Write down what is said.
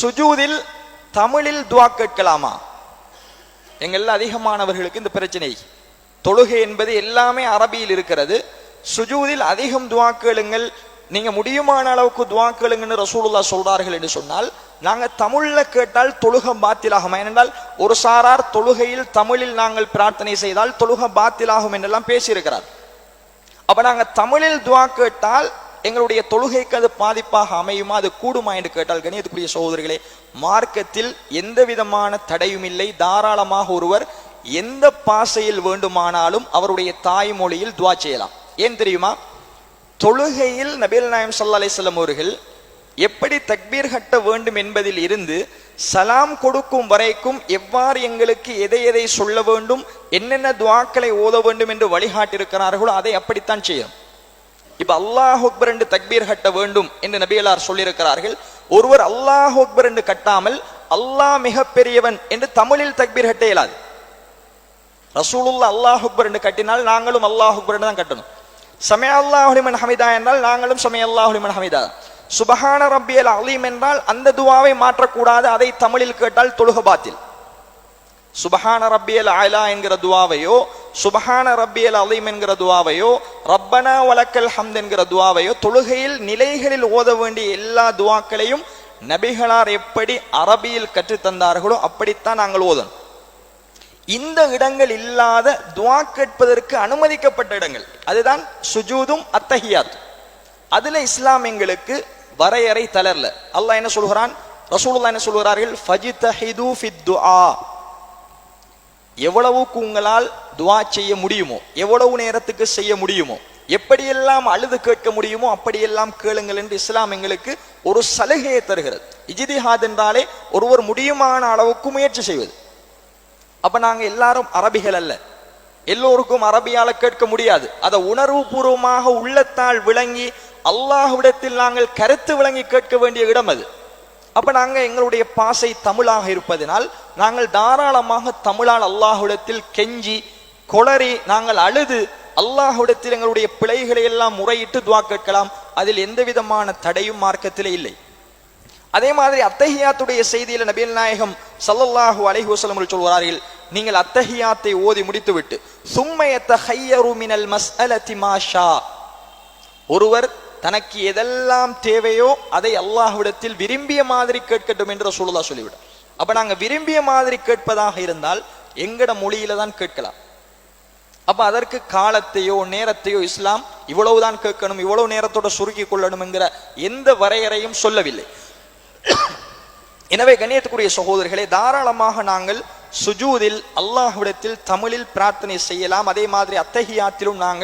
சுஜூதில் தமிழில் துவா கேட்கலாமா? எங்கள் அதிகமானவர்களுக்கு இந்த பிரச்சனை. தொழுகை என்பது எல்லாமே அரபியில் இருக்கிறது. சுஜூதில் அதிகம் துவா கேளுங்கள். நீங்க முடியுமான அளவுக்கு துவா கேளுங்கன்னு ரசூலுல்லா சொல்றார்கள் என்று சொன்னால் நாங்க தமிழ்ல கேட்டால் தொழுக பாத்திலாகும்? ஏனென்றால் ஒரு சாரார் தொழுகையில் தமிழில் நாங்கள் பிரார்த்தனை செய்தால் தொழுக பாத்திலாகும் என்றெல்லாம் பேசியிருக்கிறார். அப்ப நாங்க தமிழில் துவா கேட்டால் எங்களுடைய தொழுகைக்கு அது பாதிப்பாக அமையுமா? அது கூடுமா என்று கேட்டால் கணியத்துக்குரிய சகோதரர்களே மார்க்கத்தில் எந்த விதமான தடையும் இல்லை. தாராளமாக ஒருவர் எந்த பாசையில் வேண்டுமானாலும் அவருடைய தாய்மொழியில் துவா செய்யலாம். ஏன் தெரியுமா? தொழுகையில் நபீல் நாயம் சல்லா அலிஸ்லாம் அவர்கள் எப்படி தக்பீர் கட்ட வேண்டும் என்பதில் இருந்து சலாம் கொடுக்கும் வரைக்கும் எவ்வாறு எங்களுக்கு எதை எதை சொல்ல வேண்டும் என்னென்ன துவாக்களை ஓத வேண்டும் என்று வழிகாட்டியிருக்கிறார்களோ அதை அப்படித்தான் செய்யும் இப்ப அல்லாஹ் அக்பர் என்று தக்பீர் கட்ட வேண்டும் என்று நபியலார் சொல்லியிருக்கிறார்கள். ஒருவர் அல்லாஹ் அக்பர் என்று கட்டாமல் அல்லாஹ் மிக பெரியவன் என்று தமிழில் தக்பீர் கட்ட இயலாது. ரசூலுல்லா அல்லாஹ் அக்பர் என்று கட்டினால் நாங்களும் அல்லாஹ் அக்பர் என்று தான் கட்டணும். சமய அல்லாஹுலிமன் ஹமிதா என்றால் நாங்களும் சமய அல்லாஹுலிமன் ஹமிதா. சுபஹான ரப்பியல் அலீம் என்றால் அந்த துவாவை மாற்றக்கூடாது அதை தமிழில் கேட்டால் தொழுக பாத்தில். சுபஹான ரப்பியல் ஆயிலா என்கிற துவாவையோ சுபஹான ரப்பியல் அலீம் என்கிற துவாவையோ ரப்பனா வலக்கல் ஹம்த் என்கிற துவாவையோ தொழுகையில் நிலைகளில் ஓத வேண்டிய எல்லா துவாக்களையும் நபிகளார் எப்படி அரபியில் கற்றுத்தந்தார்களோ அப்படித்தான் நாங்கள் ஓதணும். இந்த இடங்கள் இல்லாத துவா கேட்பதற்கு அனுமதிக்கப்பட்ட இடங்கள். அதுதான் சுஜூதும் அத்தஹியாத். அதுல இஸ்லாம் எங்களுக்கு வரையறை தளரல. அல்லாஹ் என்ன சொல்கிறான்? ரசூலுல்லா என்ன சொல்கிறார்கள்? ஃபஜிதஹிது ஃபித் துஆ. எவ்வளவுக்கு உங்களால் துவா செய்ய முடியுமோ? எவ்வளவு நேரத்துக்கு செய்ய முடியுமோ? எப்படியெல்லாம் அழுது கேட்க முடியுமோ அப்படியெல்லாம் கேளுங்கள் என்று இஸ்லாம் எங்களுக்கு ஒரு சலுகையை தருகிறது. இஜிதிஹாத் என்றாலே ஒருவர் முடியுமான அளவுக்கு முயற்சி செய்வது. அப்ப நாங்க எல்லாரும் அரபிகள் அல்ல. எல்லோருக்கும் அரபியால கேட்க முடியாது. அதை உணர்வு பூர்வமாக உள்ளத்தால் விளங்கி அல்லாஹ்விடத்தில் நாங்கள் கருத்து விளங்கி கேட்க வேண்டிய இடம் அது. அப்ப நாங்க எங்களுடைய பாசை தமிழாக இருப்பதனால் நாங்கள் தாராளமாக தமிழால் அல்லாஹ்விடத்தில் கெஞ்சி கொளறி நாங்கள் அழுது அல்லாஹுடத்தில் எங்களுடைய பிழைகளை எல்லாம் முறையிட்டு துவா கேட்கலாம். அதில் எந்த விதமான தடையும் மார்க்கத்திலே இல்லை. அதே மாதிரி அத்தஹியாத்துடைய செய்தியில நபீல் நாயகம் சல்லல்லாஹு அலைஹி சொல்வார்கள் சொல்கிறார்கள் நீங்கள் அத்தஹியாத்தை ஓதி முடித்துவிட்டு சும்மையத்த ஹையரு மினல் மஸ்அலதி மாஷா ஒருவர் தனக்கு எதெல்லாம் தேவையோ அதை அல்லாஹ்விடத்தில் விரும்பிய மாதிரி கேட்கட்டும் என்று ரசூலுல்லாஹ் சொல்லிவிடும் அப்ப நாங்க விரும்பிய மாதிரி கேட்பதாக இருந்தால் எங்கட மொழியில தான் கேட்கலாம். அப்ப அதற்கு காலத்தையோ நேரத்தையோ இஸ்லாம் இவ்வளவுதான் கேட்கணும் இவ்வளவு நேரத்தோட சுருக்கி கொள்ளணும் என்கிற எந்த வரையறையும் சொல்லவில்லை. எனவே கண்ணியத்துக்குரிய சகோதரர்களே தாராளமாக நாங்கள் சுஜூதில் அல்லாஹ்விடத்தில் தமிழில் பிரார்த்தனை செய்யலாம். அதே மாதிரி அத்தகையாத்திலும் நாங்கள்